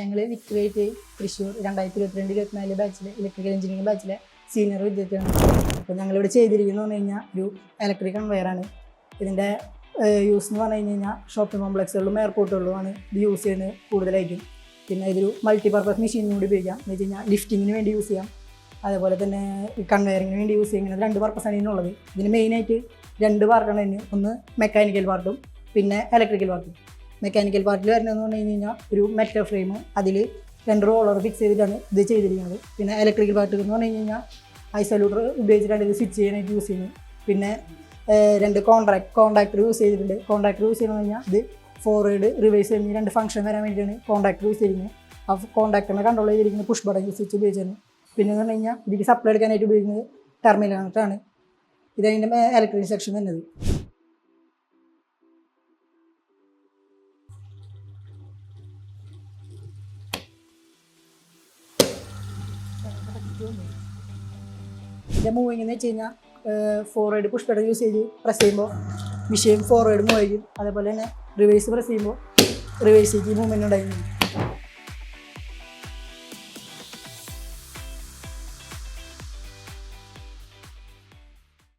ഞങ്ങൾ വിക്ടറേറ്റ് തൃശ്ശൂർ രണ്ടായിരത്തി ഇരുപത്തിരണ്ട് ഇരുപത്തിനാല് ബാച്ചിലെ ഇലക്ട്രിക്കൽ എഞ്ചിനീയറിംഗ് ബാച്ചിലെ സീനിയർ വിദ്യാർത്ഥിയാണ്. അപ്പോൾ ഞങ്ങളിവിടെ ചെയ്തിരിക്കുന്നത് പറഞ്ഞു കഴിഞ്ഞാൽ ഒരു ഇലക്ട്രിക് കൺവെയറാണ് ഇതിന്റെ യൂസ് എന്ന് പറഞ്ഞു കഴിഞ്ഞ് കഴിഞ്ഞാൽ ഷോപ്പിംഗ് കോംപ്ലക്സുകളിലും എയർപോർട്ടുകളിലുമാണ് ഇത് യൂസ് ചെയ്യുന്നത് കൂടുതലായിട്ടും. പിന്നെ ഇതൊരു മൾട്ടി പർപ്പസ് മെഷീനും കൂടി ഉപയോഗിക്കാം. എന്ന് വെച്ച് കഴിഞ്ഞാൽ ലിഫ്റ്റിങ്ങിന് വേണ്ടി യൂസ് ചെയ്യാം. അതേപോലെ തന്നെ കൺവെയറിങ്ങിന് വേണ്ടി യൂസ് ചെയ്യുന്നത് രണ്ട് പർപ്പസാണ് ഇതിനുള്ളത്. ഇതിന് മെയിനായിട്ട് രണ്ട് പാർട്ടാണ് ഇതിന് ഒന്ന് മെക്കാനിക്കൽ പാർട്ടും പിന്നെ ഇലക്ട്രിക്കൽ പാർട്ടും മെക്കാനിക്കൽ പാർട്ടിൽ വരുന്നതെന്ന് പറഞ്ഞു കഴിഞ്ഞ് കഴിഞ്ഞാൽ ഒരു മെറ്റൽ ഫ്രെയിം അതിൽ രണ്ട് റോളർ ഫിക്സ് ചെയ്തിട്ടാണ് ഇത് ചെയ്തിരിക്കുന്നത്. പിന്നെ ഇലക്ട്രിക്കൽ പാർട്ട് എന്ന് പറഞ്ഞു കഴിഞ്ഞ് കഴിഞ്ഞാൽ ഐസൊലൂട്ടർ ഉപയോഗിച്ചിട്ടാണ് ഇത് സ്വിച്ച് ചെയ്യാനായിട്ട് യൂസ് ചെയ്യുന്നത്. പിന്നെ രണ്ട് കോൺട്രാക്ട് കോൺട്രാക്ടർ യൂസ് ചെയ്തിട്ടുണ്ട്. കോൺട്രാക്ടർ യൂസ് ചെയ്യുന്നത് കഴിഞ്ഞാൽ ഇത് ഫോർവേഡ് റിവേഴ്സ് എന്നീ രണ്ട് ഫംഗ്ഷൻ വരാൻ വേണ്ടിയിട്ടാണ് കോൺട്രാക്ടർ യൂസ് ചെയ്തിരിക്കുന്നത്. ആ കോൺടാക്ടറിനെ കൺട്രോൾ ചെയ്തിരിക്കുന്നത് പുഷ് ബട്ടൺ സ്വിച്ച് വെച്ച് ഉപയോഗിച്ചാണ് പിന്നെ എന്ന് പറഞ്ഞു കഴിഞ്ഞാൽ ഇതിലേക്ക് സപ്ലൈ എടുക്കാനായിട്ട് ഉപയോഗിക്കുന്നത് ടെർമിനൽ കണക്റ്റാണ് ഇതതിന്റെ ഇലക്ട്രിക് സെക്ഷൻ തന്നത് ഇതിന്റെ മൂവിങ് എന്ന് വെച്ച് കഴിഞ്ഞാൽ ഫോർവേഡ് പുഷ് ബട്ടൺ യൂസ് ചെയ്ത് പ്രസ് ചെയ്യുമ്പോൾ മിഷീൻ ഫോർവേഡ് മൂവ് ചെയ്യും. അതേപോലെ തന്നെ റിവേഴ്സ് പ്രസ് ചെയ്യുമ്പോൾ റിവേഴ്സിലേക്ക് മൂവ്മെന്റ് ഉണ്ടായിരുന്നു